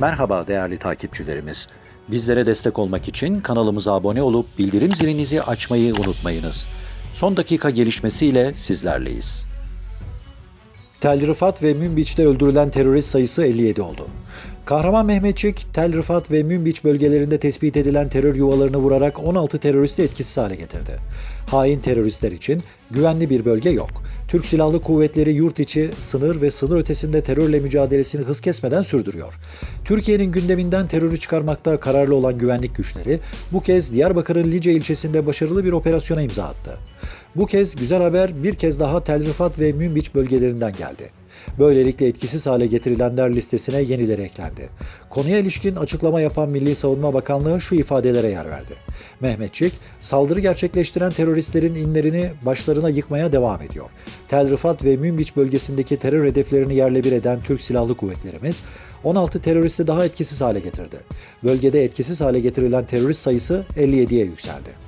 Merhaba değerli takipçilerimiz. Bizlere destek olmak için kanalımıza abone olup bildirim zilinizi açmayı unutmayınız. Son dakika gelişmesiyle sizlerleyiz. Tel Rifat ve Münbiç'te öldürülen terörist sayısı 57 oldu. Kahraman Mehmetçik, Tel Rifat ve Münbiç bölgelerinde tespit edilen terör yuvalarını vurarak 16 teröristi etkisiz hale getirdi. Hain teröristler için güvenli bir bölge yok. Türk Silahlı Kuvvetleri yurt içi, sınır ve sınır ötesinde terörle mücadelesini hız kesmeden sürdürüyor. Türkiye'nin gündeminden terörü çıkarmakta kararlı olan güvenlik güçleri bu kez Diyarbakır'ın Lice ilçesinde başarılı bir operasyona imza attı. Bu kez güzel haber bir kez daha Tel Rifat ve Münbiç bölgelerinden geldi. Böylelikle etkisiz hale getirilenler listesine yenileri eklendi. Konuya ilişkin açıklama yapan Milli Savunma Bakanlığı şu ifadelere yer verdi. Mehmetçik, saldırı gerçekleştiren teröristlerin inlerini başlarına yıkmaya devam ediyor. Tel Rifat ve Münbiç bölgesindeki terör hedeflerini yerle bir eden Türk Silahlı Kuvvetlerimiz 16 teröristi daha etkisiz hale getirdi. Bölgede etkisiz hale getirilen terörist sayısı 57'ye yükseldi.